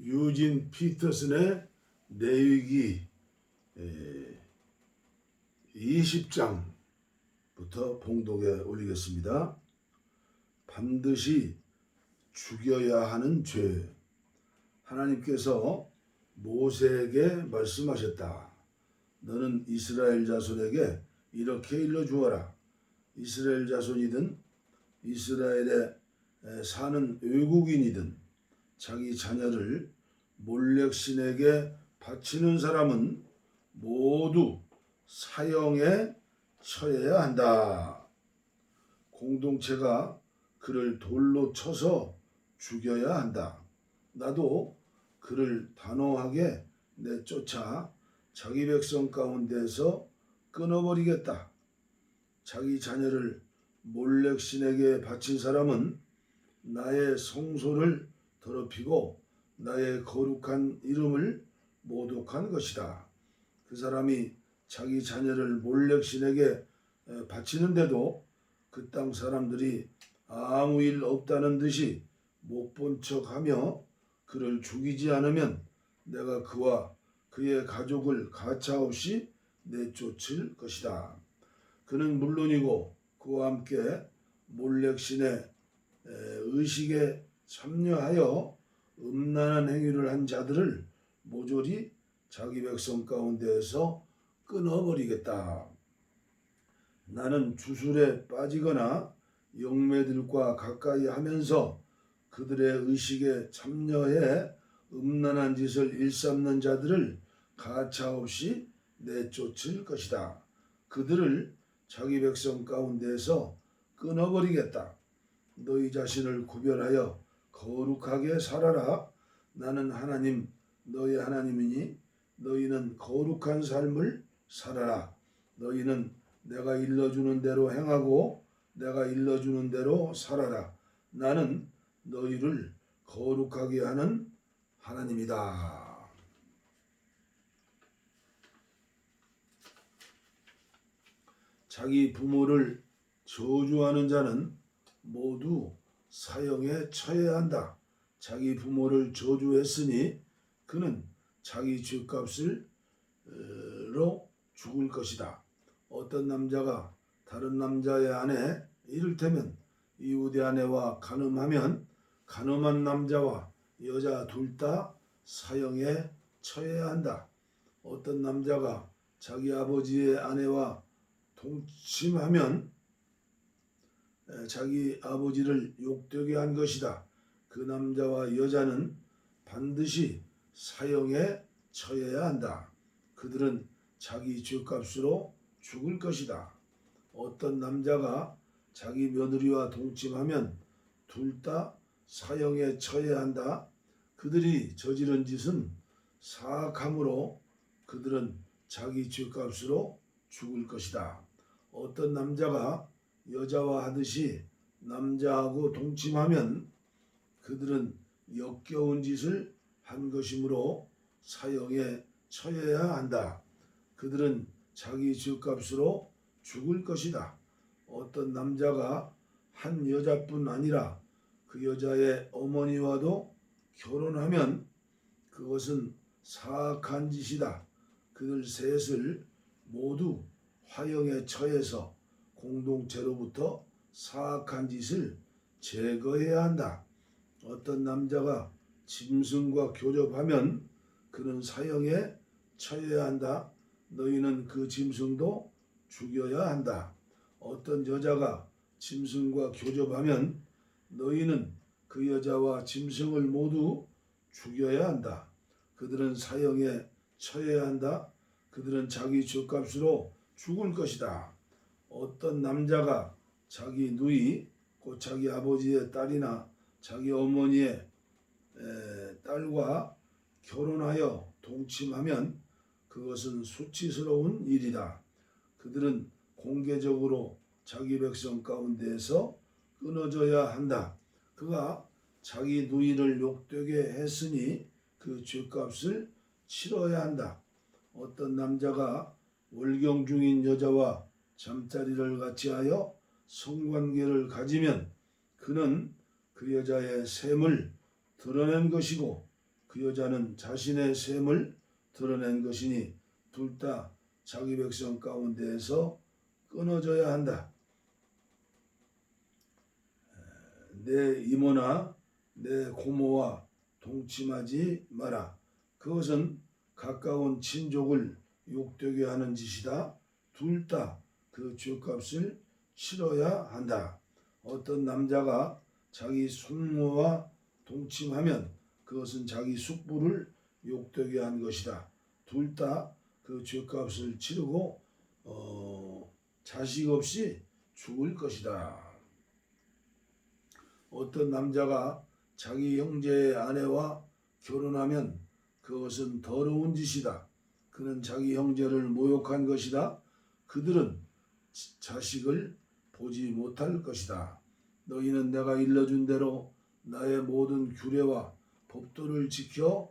유진 피터슨의 내위기 20장부터 봉독에 올리겠습니다. 반드시 죽여야 하는 죄. 하나님께서 모세에게 말씀하셨다. 너는 이스라엘 자손에게 이렇게 일러주어라. 이스라엘 자손이든 이스라엘에 사는 외국인이든 자기 자녀를 몰렉신에게 바치는 사람은 모두 사형에 처해야 한다. 공동체가 그를 돌로 쳐서 죽여야 한다. 나도 그를 단호하게 내쫓아 자기 백성 가운데서 끊어버리겠다. 자기 자녀를 몰렉신에게 바친 사람은 나의 성소를 더럽히고 나의 거룩한 이름을 모독한 것이다. 그 사람이 자기 자녀를 몰렉신에게 바치는데도 그 땅 사람들이 아무 일 없다는 듯이 못 본 척하며 그를 죽이지 않으면 내가 그와 그의 가족을 가차없이 내쫓을 것이다. 그는 물론이고 그와 함께 몰렉신의 의식에 참여하여 음란한 행위를 한 자들을 모조리 자기 백성 가운데에서 끊어버리겠다. 나는 주술에 빠지거나 영매들과 가까이 하면서 그들의 의식에 참여해 음란한 짓을 일삼는 자들을 가차없이 내쫓을 것이다. 그들을 자기 백성 가운데에서 끊어버리겠다. 너희 자신을 구별하여 거룩하게 살아라. 나는 하나님 너희 하나님이니 너희는 거룩한 삶을 살아라. 너희는 내가 일러주는 대로 행하고 내가 일러주는 대로 살아라. 나는 너희를 거룩하게 하는 하나님이다. 자기 부모를 저주하는 자는 모두 사형에 처해야 한다. 자기 부모를 저주했으니 그는 자기 죄값을로 죽을 것이다. 어떤 남자가 다른 남자의 아내 이를테면 이웃의 아내와 간음하면 간음한 남자와 여자 둘 다 사형에 처해야 한다. 어떤 남자가 자기 아버지의 아내와 동침하면 자기 아버지를 욕되게 한 것이다. 그 남자와 여자는 반드시 사형에 처해야 한다. 그들은 자기 죄값으로 죽을 것이다. 어떤 남자가 자기 며느리와 동침하면 둘 다 사형에 처해야 한다. 그들이 저지른 짓은 사악함으로 그들은 자기 죄값으로 죽을 것이다. 어떤 남자가 여자와 하듯이 남자하고 동침하면 그들은 역겨운 짓을 한 것이므로 사형에 처해야 한다. 그들은 자기 죄값으로 죽을 것이다. 어떤 남자가 한 여자뿐 아니라 그 여자의 어머니와도 결혼하면 그것은 사악한 짓이다. 그들 셋을 모두 화형에 처해서 공동체로부터 사악한 짓을 제거해야 한다. 어떤 남자가 짐승과 교접하면 그는 사형에 처해야 한다. 너희는 그 짐승도 죽여야 한다. 어떤 여자가 짐승과 교접하면 너희는 그 여자와 짐승을 모두 죽여야 한다. 그들은 사형에 처해야 한다. 그들은 자기 죄값으로 죽을 것이다. 어떤 남자가 자기 누이, 곧 자기 아버지의 딸이나 자기 어머니의 딸과 결혼하여 동침하면 그것은 수치스러운 일이다. 그들은 공개적으로 자기 백성 가운데에서 끊어져야 한다. 그가 자기 누이를 욕되게 했으니 그 죄값을 치러야 한다. 어떤 남자가 월경 중인 여자와 잠자리를 같이 하여 성관계를 가지면 그는 그 여자의 샘을 드러낸 것이고 그그 여자는 자신의 셈을 드러낸 것이니 둘 다 자기 백성 가운데에서 끊어져야 한다. 내 이모나 내 고모와 동침하지 마라. 그것은 가까운 친족을 욕되게 하는 짓이다. 둘 다 그 죄값을 치러야 한다. 어떤 남자가 자기 숙모와 동침하면 그것은 자기 숙부를 욕되게 한 것이다. 둘 다 그 죄값을 치르고 어, 자식 없이 죽을 것이다. 어떤 남자가 자기 형제의 아내와 결혼하면 그것은 더러운 짓이다. 그는 자기 형제를 모욕한 것이다. 그들은 지- 자식을 보지 못할 것이다. 너희는 내가 일러준 대로 나의 모든 규례와 법도를 지켜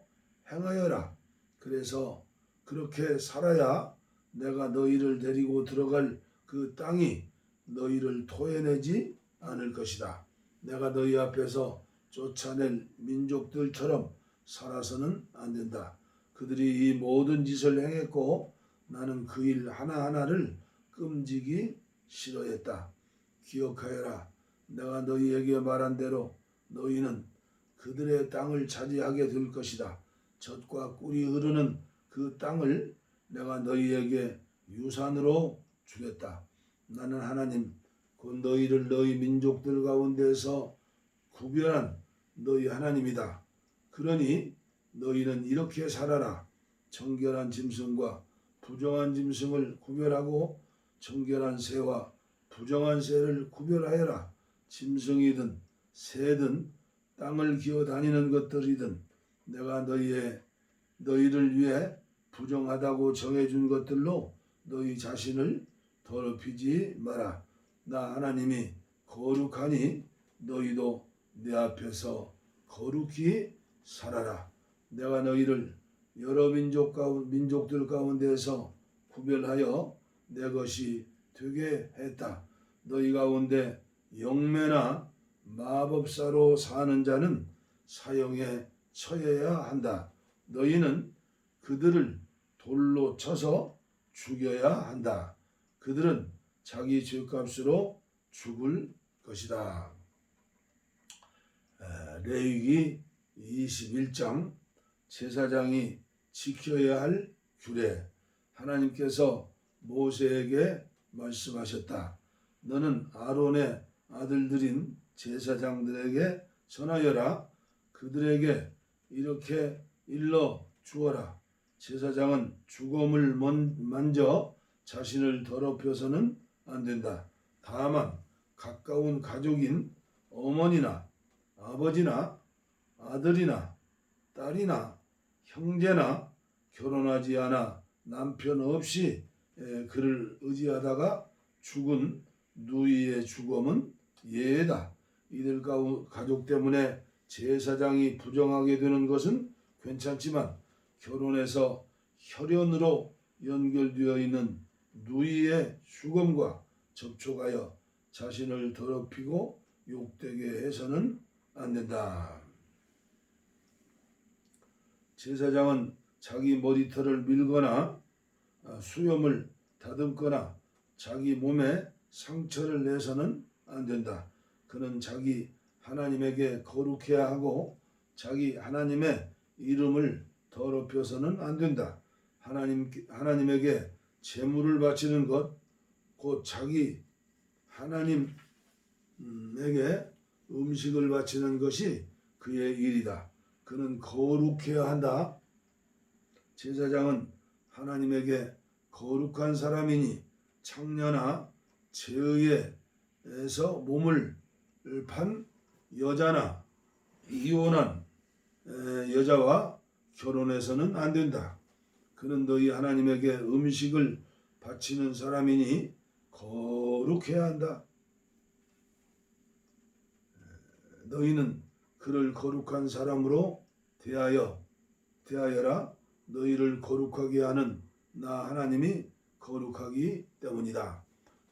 행하여라. 그래서 그렇게 살아야 내가 너희를 데리고 들어갈 그 땅이 너희를 토해내지 않을 것이다. 내가 너희 앞에서 쫓아낼 민족들처럼 살아서는 안 된다. 그들이 이 모든 짓을 행했고 나는 그 일 하나하나를 끔찍이 싫어했다. 기억하여라. 내가 너희에게 말한 대로 너희는 그들의 땅을 차지하게 될 것이다. 젖과 꿀이 흐르는 그 땅을 내가 너희에게 유산으로 주겠다. 나는 하나님 곧 너희를 너희 민족들 가운데서 구별한 너희 하나님이다. 그러니 너희는 이렇게 살아라. 정결한 짐승과 부정한 짐승을 구별하고 정결한 새와 부정한 새를 구별하여라. 짐승이든 새든 땅을 기어 다니는 것들이든 내가 너희의 너희를 위해 부정하다고 정해준 것들로 너희 자신을 더럽히지 마라. 나 하나님이 거룩하니 너희도 내 앞에서 거룩히 살아라. 내가 너희를 여러 민족 가운 민족들 가운데서 구별하여 내 것이 되게 했다. 너희 가운데 영매나 마법사로 사는 자는 사형에 처해야 한다. 너희는 그들을 돌로 쳐서 죽여야 한다. 그들은 자기 죄값으로 죽을 것이다. 에, 레위기 21장 제사장이 지켜야 할 규례 하나님께서 모세에게 말씀하셨다. 너는 아론의 아들들인 제사장들에게 전하여라. 그들에게 이렇게 일러 주어라. 제사장은 죽음을 먼- 만져 자신을 더럽혀서는 안 된다. 다만 가까운 가족인 어머니나 아버지나 아들이나 딸이나 형제나 결혼하지 않아 남편 없이 에, 그를 의지하다가 죽은 누이의 죽음은 예다. 이들 가족 때문에 제사장이 부정하게 되는 것은 괜찮지만 결혼해서 혈연으로 연결되어 있는 누이의 죽음과 접촉하여 자신을 더럽히고 욕되게 해서는 안 된다. 제사장은 자기 머리털을 밀거나 아, 수염을 다듬거나 자기 몸에 상처를 내서는 안 된다. 그는 자기 하나님에게 거룩해야 하고 자기 하나님의 이름을 더럽혀서는 안 된다. 하나님 하나님에게 제물을 바치는 것, 곧 자기 하나님에게 음식을 바치는 것이 그의 일이다. 그는 거룩해야 한다. 제사장은 하나님에게 거룩한 사람이니 창녀나 제의에서 몸을 판 여자나 이혼한 에, 여자와 결혼해서는 안 된다. 그는 너희 하나님에게 음식을 바치는 사람이니 거룩해야 한다. 에, 너희는 그를 거룩한 사람으로 대하여 대하여라. 너희를 거룩하게 하는 나 하나님이 거룩하기 때문이다.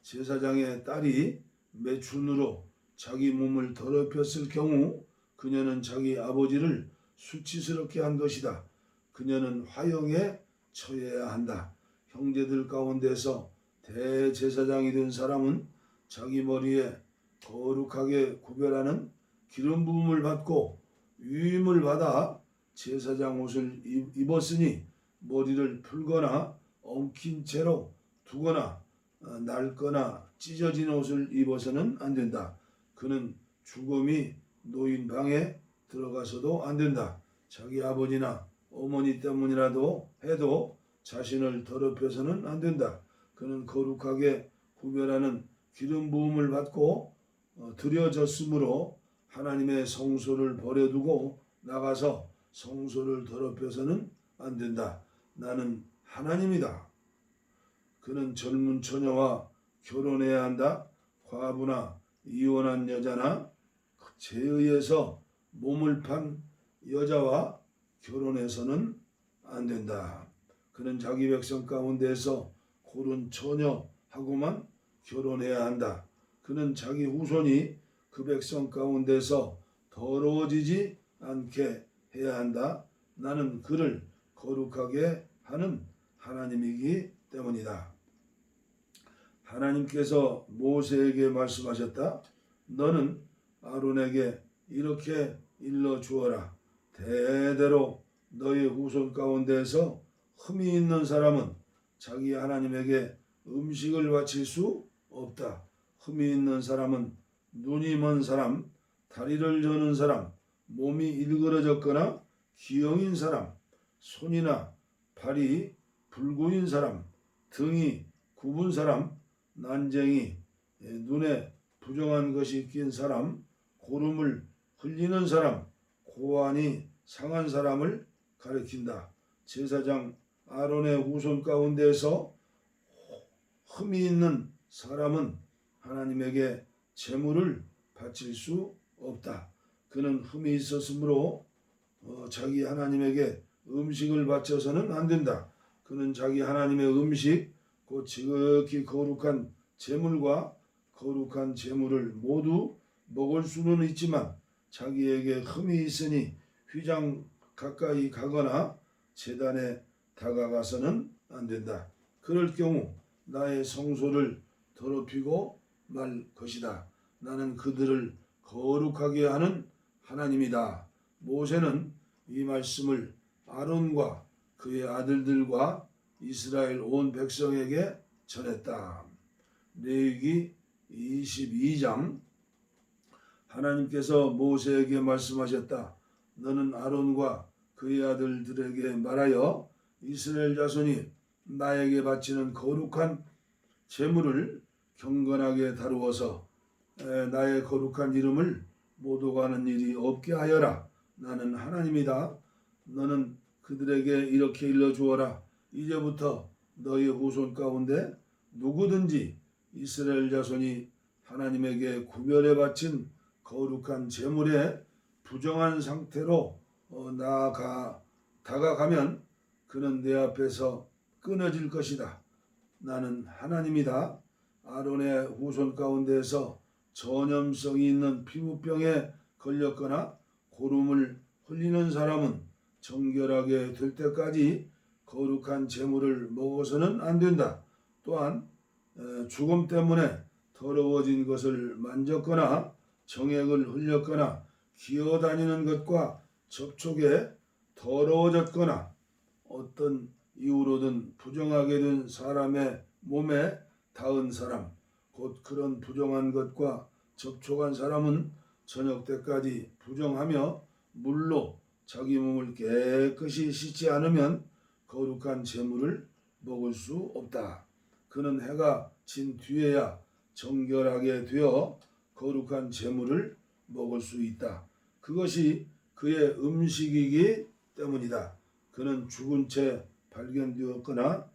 제사장의 딸이 매춘으로 자기 몸을 더럽혔을 경우 그녀는 자기 아버지를 수치스럽게 한 것이다. 그녀는 화형에 처해야 한다. 형제들 가운데서 대제사장이 된 사람은 자기 머리에 거룩하게 구별하는 기름 부음을 받고 위임을 받아 제사장 옷을 입- 입었으니 머리를 풀거나 엉킨 채로 두거나 어, 낡거나 찢어진 옷을 입어서는 안 된다. 그는 죽음이 노인 방에 들어가서도 안 된다. 자기 아버지나 어머니 때문이라도 해도 자신을 더럽혀서는 안 된다. 그는 거룩하게 구별하는 기름 부음을 받고 어, 드려졌으므로 하나님의 성소를 버려두고 나가서 성소를 더럽혀서는 안 된다. 나는 하나님이다. 그는 젊은 처녀와 결혼해야 한다. 과부나 이혼한 여자나 죄의해서 몸을 판 여자와 결혼해서는 안 된다. 그는 자기 백성 가운데서 고른 처녀하고만 결혼해야 한다. 그는 자기 후손이 그 백성 가운데서 더러워지지 않게 해야 한다. 나는 그를 거룩하게 하는 하나님이기 때문이다. 하나님께서 모세에게 말씀하셨다. 너는 아론에게 이렇게 일러 주어라. 대대로 너희 후손 가운데서 흠이 있는 사람은 자기 하나님에게 음식을 바칠 수 없다. 흠이 있는 사람은 눈이 먼 사람, 다리를 저는 사람, 몸이 일그러졌거나 기형인 사람, 손이나 발이 불구인 사람, 등이 굽은 사람, 난쟁이, 예, 눈에 부정한 것이 낀 사람, 고름을 흘리는 사람, 고안이 상한 사람을 가리킨다. 제사장 아론의 후손 가운데서 흠이 있는 사람은 하나님에게 제물을 바칠 수 없다. 그는 흠이 있었으므로 어, 자기 하나님에게 음식을 바쳐서는 안 된다. 그는 자기 하나님의 음식 곧 지극히 거룩한 제물과 거룩한 제물을 모두 먹을 수는 있지만 자기에게 흠이 있으니 휘장 가까이 가거나 재단에 다가가서는 안 된다. 그럴 경우 나의 성소를 더럽히고 말 것이다. 나는 그들을 거룩하게 하는 하나님이다. 모세는 이 말씀을 아론과 그의 아들들과 이스라엘 온 백성에게 전했다. 레위기 22장 하나님께서 모세에게 말씀하셨다. 너는 아론과 그의 아들들에게 말하여 이스라엘 자손이 나에게 바치는 거룩한 제물을 경건하게 다루어서 에, 나의 거룩한 이름을 못 오가는 일이 없게 하여라. 나는 하나님이다. 너는 그들에게 이렇게 일러 주어라. 이제부터 너희 후손 가운데 누구든지 이스라엘 자손이 하나님에게 구별해 바친 거룩한 제물에 부정한 상태로 어, 나아가 다가가면 그는 내 앞에서 끊어질 것이다. 나는 하나님이다. 아론의 후손 가운데서 전염성이 있는 피부병에 걸렸거나 고름을 흘리는 사람은 정결하게 될 때까지 거룩한 제물을 먹어서는 안 된다. 또한 에, 죽음 때문에 더러워진 것을 만졌거나 정액을 흘렸거나 기어다니는 것과 접촉에 더러워졌거나 어떤 이유로든 부정하게 된 사람의 몸에 닿은 사람, 곧 그런 부정한 것과 접촉한 사람은 저녁 때까지 부정하며 물로 자기 몸을 깨끗이 씻지 않으면 거룩한 제물을 먹을 수 없다. 그는 해가 진 뒤에야 정결하게 되어 거룩한 제물을 먹을 수 있다. 그것이 그의 음식이기 때문이다. 그는 죽은 채 발견되었거나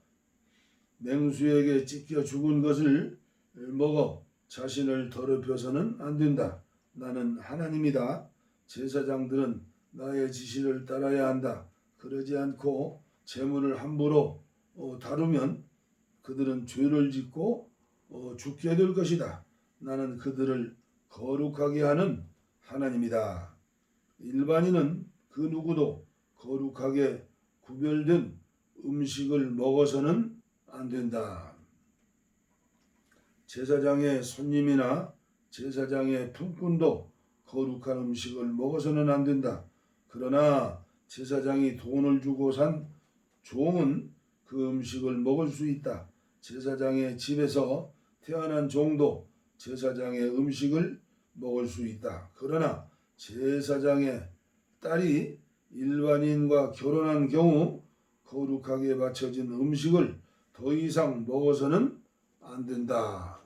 맹수에게 찢겨 죽은 것을 먹어 자신을 더럽혀서는 안 된다. 나는 하나님이다. 제사장들은 나의 지시를 따라야 한다. 그러지 않고 재물을 함부로 어, 다루면 그들은 죄를 짓고 어, 죽게 될 것이다. 나는 그들을 거룩하게 하는 하나님이다. 일반인은 그 누구도 거룩하게 구별된 음식을 먹어서는 안 된다. 제사장의 손님이나 제사장의 품꾼도 거룩한 음식을 먹어서는 안 된다. 그러나 제사장이 돈을 주고 산 종은 그 음식을 먹을 수 있다. 제사장의 집에서 태어난 종도 제사장의 음식을 먹을 수 있다. 그러나 제사장의 딸이 일반인과 결혼한 경우 거룩하게 바쳐진 음식을 더 이상 먹어서는 안 된다.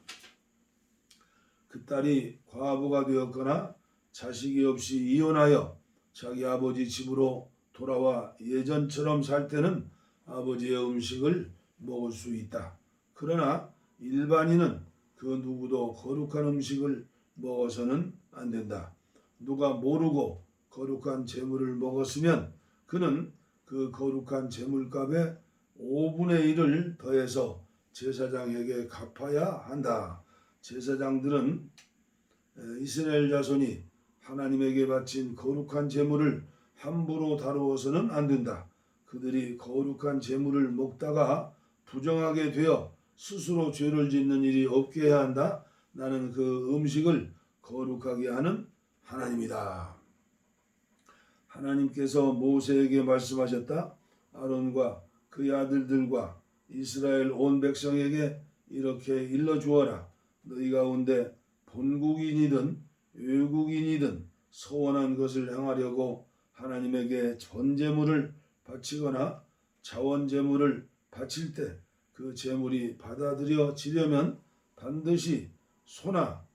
그 딸이 과부가 되었거나 자식이 없이 이혼하여 자기 아버지 집으로 돌아와 예전처럼 살 때는 아버지의 음식을 먹을 수 있다. 그러나 일반인은 그 누구도 거룩한 음식을 먹어서는 안 된다. 누가 모르고 거룩한 재물을 먹었으면 그는 그 거룩한 재물값의 5분의 1을 더해서 제사장에게 갚아야 한다. 제사장들은 이스라엘 자손이 하나님에게 바친 거룩한 재물을 함부로 다루어서는 안 된다. 그들이 거룩한 재물을 먹다가 부정하게 되어 스스로 죄를 짓는 일이 없게 해야 한다. 나는 그 음식을 거룩하게 하는 하나님이다. 하나님께서 모세에게 말씀하셨다. 아론과 그의 아들들과 이스라엘 온 백성에게 이렇게 일러 주어라. 너희 가운데 본국인이든 외국인이든 서원한 것을 행하려고 하나님에게 전제물을 바치거나 자원제물을 바칠 때 그 제물이 받아들여지려면 반드시 소나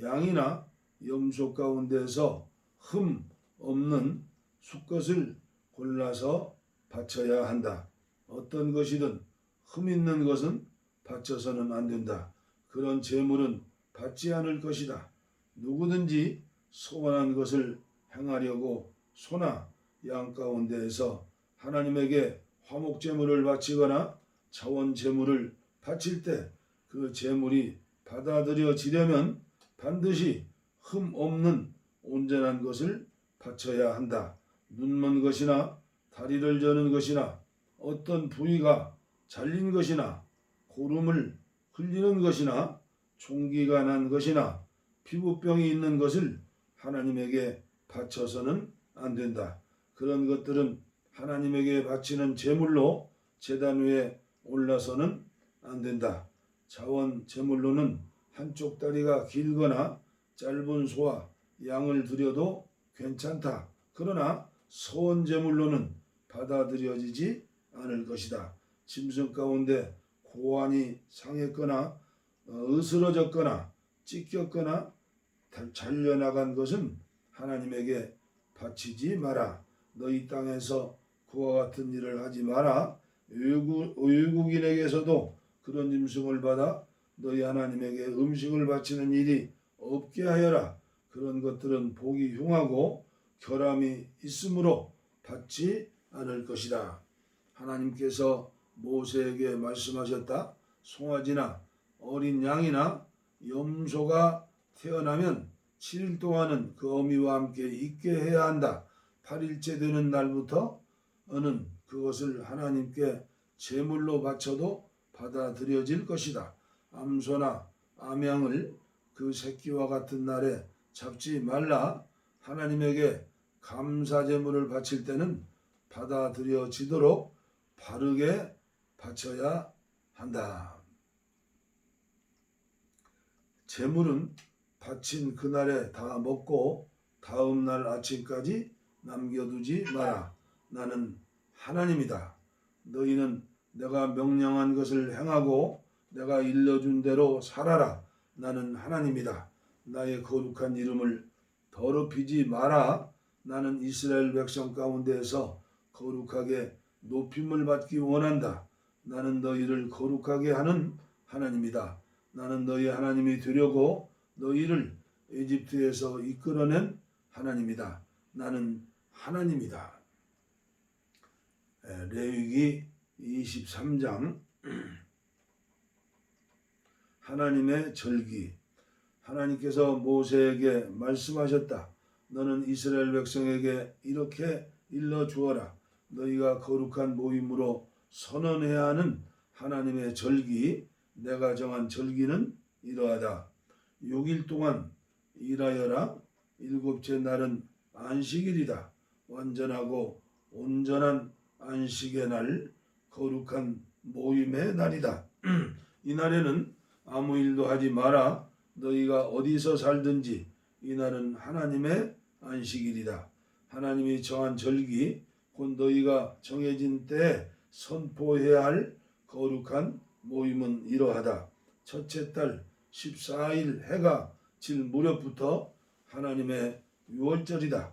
양이나 염소 가운데서 흠 없는 수것을 골라서 바쳐야 한다. 어떤 것이든 흠 있는 것은 바쳐서는 안 된다. 그런 제물은 받지 않을 것이다. 누구든지 소원한 것을 행하려고 소나 양 가운데에서 하나님에게 화목 제물을 바치거나 자원 제물을 바칠 때 그 제물이 받아들여지려면 반드시 흠 없는 온전한 것을 바쳐야 한다. 눈먼 것이나 다리를 저는 것이나 어떤 부위가 잘린 것이나 고름을 흘리는 것이나 총기가 난 것이나 피부병이 있는 것을 하나님에게 바쳐서는 안 된다. 그런 것들은 하나님에게 바치는 제물로 제단 위에 올라서는 안 된다. 자원 제물로는 한쪽 다리가 길거나 짧은 소와 양을 드려도 괜찮다. 그러나 소원 제물로는 받아들여지지 않을 것이다. 짐승 가운데 고환이 상했거나 어, 으스러졌거나 찢겼거나 잘려나간 것은 하나님에게 바치지 마라. 너희 땅에서 그와 같은 일을 하지 마라. 외국, 외국인에게서도 그런 짐승을 받아 너희 하나님에게 음식을 바치는 일이 없게 하여라. 그런 것들은 보기 흉하고 결함이 있으므로 받지 않을 것이다. 하나님께서 모세에게 말씀하셨다. 송아지나 어린 양이나 염소가 태어나면 7일 동안은 그 어미와 함께 있게 해야 한다. 8일째 되는 날부터는 그것을 하나님께 제물로 바쳐도 받아들여질 것이다. 암소나 암양을 그 새끼와 같은 날에 잡지 말라. 하나님에게 감사 제물을 바칠 때는 받아들여지도록 바르게 바쳐야 한다. 제물은 바친 그날에 다 먹고 다음 날 아침까지 남겨두지 마라. 나는 하나님이다. 너희는 내가 명령한 것을 행하고 내가 일러준 대로 살아라. 나는 하나님이다. 나의 거룩한 이름을 더럽히지 마라. 나는 이스라엘 백성 가운데에서 거룩하게 높임을 받기 원한다. 나는 너희를 거룩하게 하는 하나님이다. 나는 너희 하나님이 되려고 너희를 에집트에서 이끌어낸 하나님이다. 나는 하나님이다. 에, 레위기 23장 하나님의 절기 하나님께서 모세에게 말씀하셨다. 너는 이스라엘 백성에게 이렇게 일러 주어라. 너희가 거룩한 모임으로 선언해야 하는 하나님의 절기, 내가 정한 절기는 이러하다. 6일 동안 일하여라. 일곱째 날은 안식일이다. 완전하고 온전한 안식의 날, 거룩한 모임의 날이다. 이 날에는 아무 일도 하지 마라. 너희가 어디서 살든지 이 날은 하나님의 안식일이다. 하나님이 정한 절기, 곧 너희가 정해진 때에 선포해야 할 거룩한 모임은 이러하다. 첫째 달 14일 해가 질 무렵부터 하나님의 유월절이다.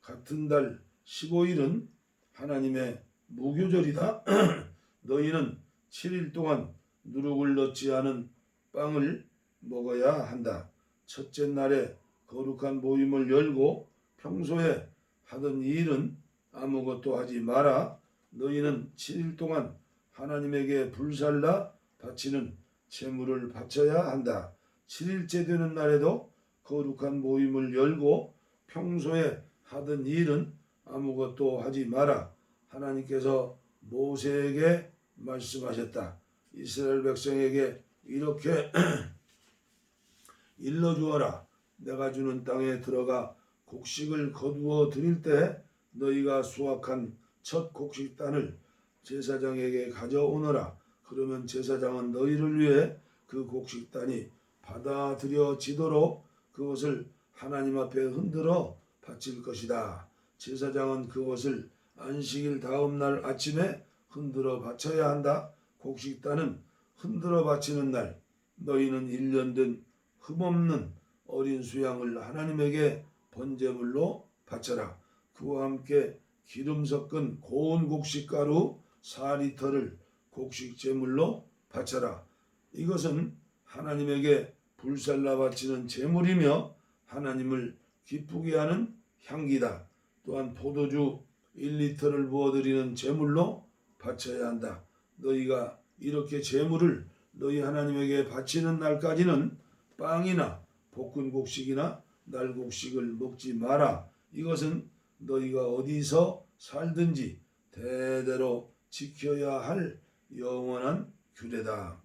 같은 달 15일은 하나님의 무교절이다. 너희는 7일 동안 누룩을 넣지 않은 빵을 먹어야 한다. 첫째 날에 거룩한 모임을 열고 평소에 하던 일은 아무것도 하지 마라. 너희는 7일 동안 하나님에게 불살라 바치는 제물을 바쳐야 한다. 7일째 되는 날에도 거룩한 모임을 열고 평소에 하던 일은 아무것도 하지 마라. 하나님께서 모세에게 말씀하셨다. 이스라엘 백성에게 이렇게 일러주어라. 내가 주는 땅에 들어가 곡식을 거두어 드릴 때 너희가 수확한 첫 곡식 단을 제사장에게 가져오너라. 그러면 제사장은 너희를 위해 그 곡식단이 받아들여지도록 그것을 하나님 앞에 흔들어 바칠 것이다. 제사장은 그것을 안식일 다음 날 아침에 흔들어 바쳐야 한다. 곡식단은 흔들어 바치는 날 너희는 일년 된 흠없는 어린 수양을 하나님에게 번제물로 바쳐라. 그와 함께 기름 섞은 고운 곡식가루 4리터를 곡식 제물로 바쳐라. 이것은 하나님에게 불살라 바치는 제물이며 하나님을 기쁘게 하는 향기다. 또한 포도주 1리터를 부어드리는 제물로 바쳐야 한다. 너희가 이렇게 제물을 너희 하나님에게 바치는 날까지는 빵이나 볶은 곡식이나 날 곡식을 먹지 마라. 이것은 너희가 어디서 살든지 대대로 지켜야 할 영원한 규례다.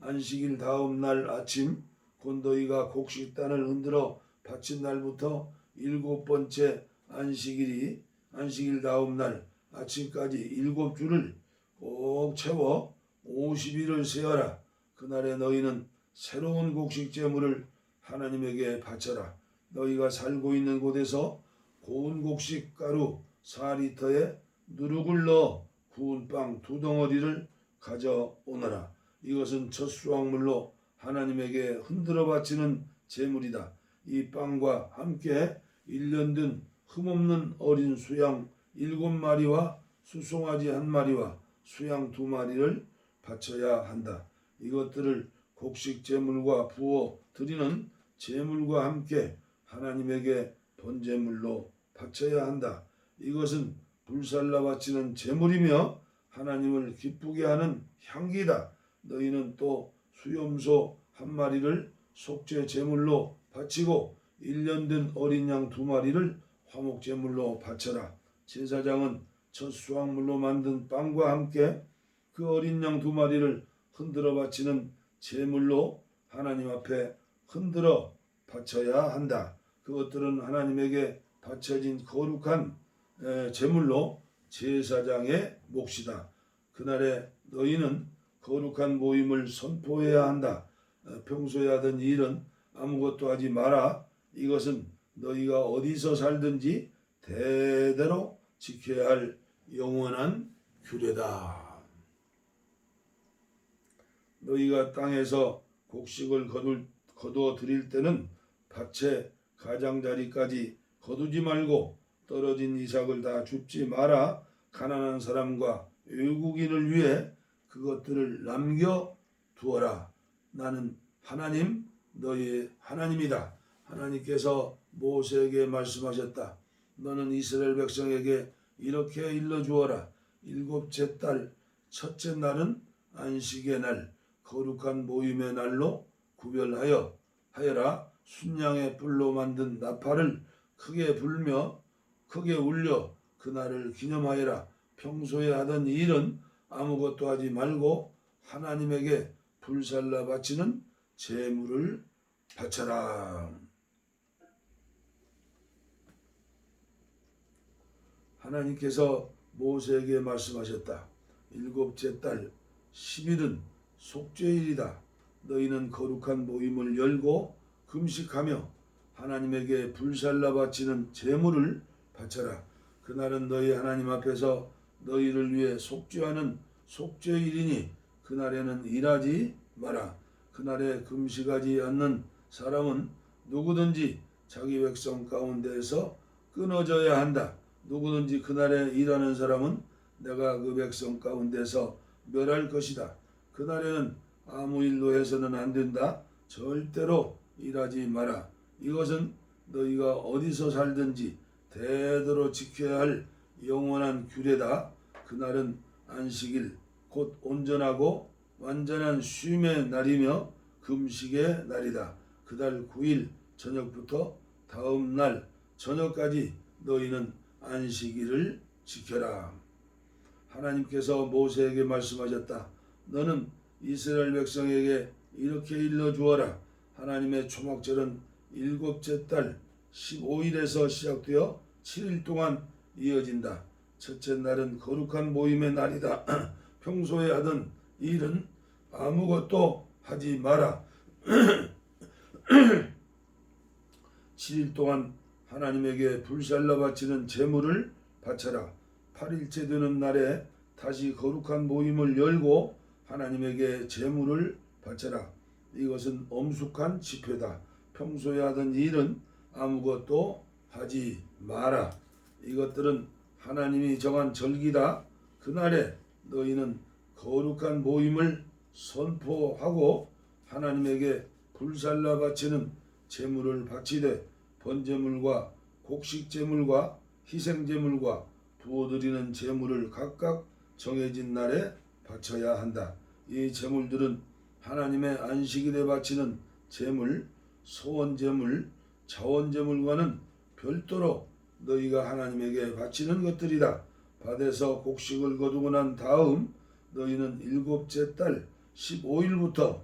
안식일 다음 날 아침 곧 너희가 곡식단을 흔들어 바친 날부터 일곱 번째 안식일이 안식일 다음 날 아침까지 일곱 주를 꼭 채워 50일을 세어라. 그날에 너희는 새로운 곡식 제물을 하나님에게 바쳐라. 너희가 살고 있는 곳에서 고운 곡식 가루 4리터에 누룩을 넣어 구운 빵 두 덩어리를 가져오너라. 이것은 첫 수확물로 하나님에게 흔들어 바치는 제물이다. 이 빵과 함께 1년 된 흠없는 어린 수양 일곱 마리와 수송아지 한 마리와 수양 두 마리를 바쳐야 한다. 이것들을 곡식 제물과 부어 드리는 제물과 함께 하나님에게 번제물로 바쳐야 한다. 이것은 불살라 바치는 제물이며 하나님을 기쁘게 하는 향기다. 너희는 또 수염소 한 마리를 속죄 제물로 바치고 1년 된 어린 양 두 마리를 화목 제물로 바쳐라. 제사장은 첫 수확물로 만든 빵과 함께 그 어린 양 두 마리를 흔들어 바치는 제물로 하나님 앞에 흔들어 바쳐야 한다. 그것들은 하나님에게 바쳐진 거룩한 에, 제물로 제사장의 몫이다. 그날에 너희는 거룩한 모임을 선포해야 한다. 어, 평소에 하던 일은 아무것도 하지 마라. 이것은 너희가 어디서 살든지 대대로 지켜야 할 영원한 규례다. 너희가 땅에서 곡식을 거둘, 거두어 드릴 때는 밭의 가장자리까지 거두지 말고 떨어진 이삭을 다 줍지 마라. 가난한 사람과 외국인을 위해 그것들을 남겨 두어라. 나는 하나님 너희의 하나님이다. 하나님께서 모세에게 말씀하셨다. 너는 이스라엘 백성에게 이렇게 일러 주어라. 일곱째 달 첫째 날은 안식의 날 거룩한 모임의 날로 구별하여 하여라. 순양의 뿔로 만든 나팔을 크게 불며 크게 울려 그날을 기념하여라. 평소에 하던 일은 아무것도 하지 말고 하나님에게 불살라 바치는 제물을 바쳐라. 하나님께서 모세에게 말씀하셨다. 일곱째 달 10일은 속죄일이다. 너희는 거룩한 모임을 열고 금식하며 하나님에게 불살라 바치는 제물을 바쳐라. 그날은 너희 하나님 앞에서 너희를 위해 속죄하는 속죄일이니 그날에는 일하지 마라. 그날에 금식하지 않는 사람은 누구든지 자기 백성 가운데에서 끊어져야 한다. 누구든지 그날에 일하는 사람은 내가 그 백성 가운데서 멸할 것이다. 그날에는 아무 일도 해서는 안 된다. 절대로 일하지 마라. 이것은 너희가 어디서 살든지 대대로 지켜야 할 영원한 규례다. 그날은 안식일 곧 온전하고 완전한 쉼의 날이며 금식의 날이다. 그달 9일 저녁부터 다음 날 저녁까지 너희는 안식일을 지켜라. 하나님께서 모세에게 말씀하셨다. 너는 이스라엘 백성에게 이렇게 일러 주어라. 하나님의 초막절은 일곱째 달 15일에서 시작되어 7일 동안 이어진다. 첫째 날은 거룩한 모임의 날이다. 평소에 하던 일은 아무것도 하지 마라. 7일 동안 하나님에게 불살라 바치는 제물을 바쳐라. 8일째 되는 날에 다시 거룩한 모임을 열고 하나님에게 제물을 바쳐라. 이것은 엄숙한 집회다. 평소에 하던 일은 아무것도 하지 마라. 이것들은 하나님이 정한 절기다. 그날에 너희는 거룩한 모임을 선포하고 하나님에게 불살라 바치는 제물을 바치되 번제물과 곡식 제물과 희생 제물과 부어드리는 제물을 각각 정해진 날에 바쳐야 한다. 이 제물들은 하나님의 안식일에 바치는 제물, 소원 제물, 자원제물과는 별도로 너희가 하나님에게 바치는 것들이다. 밭에서 곡식을 거두고 난 다음 너희는 일곱째 달 15일부터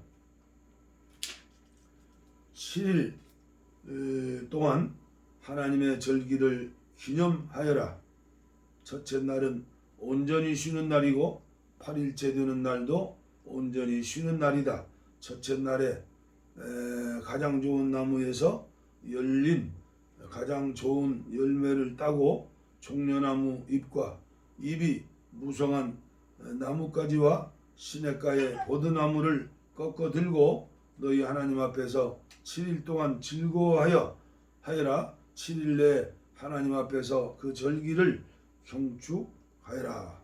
7일 에, 동안 하나님의 절기를 기념하여라. 첫째 날은 온전히 쉬는 날이고 8일째 되는 날도 온전히 쉬는 날이다. 첫째 날에 에, 가장 좋은 나무에서 열린 가장 좋은 열매를 따고 종려나무 잎과 잎이 무성한 나뭇가지와 시냇가의 보드나무를 꺾어 들고 너희 하나님 앞에서 7일 동안 즐거워하여 하여라 7일 내에 하나님 앞에서 그 절기를 경축하여라.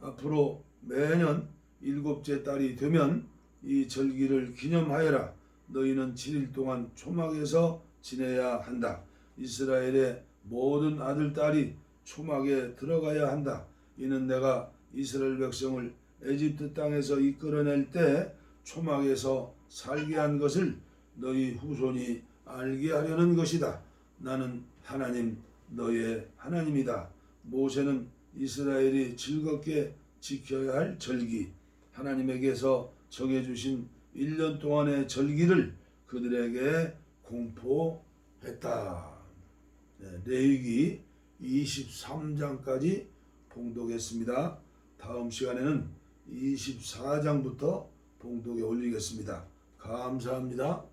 앞으로 매년 일곱째 달이 되면 이 절기를 기념하여라 너희는 7일 동안 초막에서 지내야 한다 이스라엘의 모든 아들 딸이 초막에 들어가야 한다 이는 내가 이스라엘 백성을 에집트 땅에서 이끌어낼 때 초막에서 살게 한 것을 너희 후손이 알게 하려는 것이다. 나는 하나님 너의 하나님이다. 모세는 이스라엘이 즐겁게 지켜야 할 절기 하나님에게서 정해주신 1년 동안의 절기를 그들에게 공포했다. 네, 레위기 23장까지 봉독했습니다. 다음 시간에는 24장부터 봉독에 올리겠습니다. 감사합니다.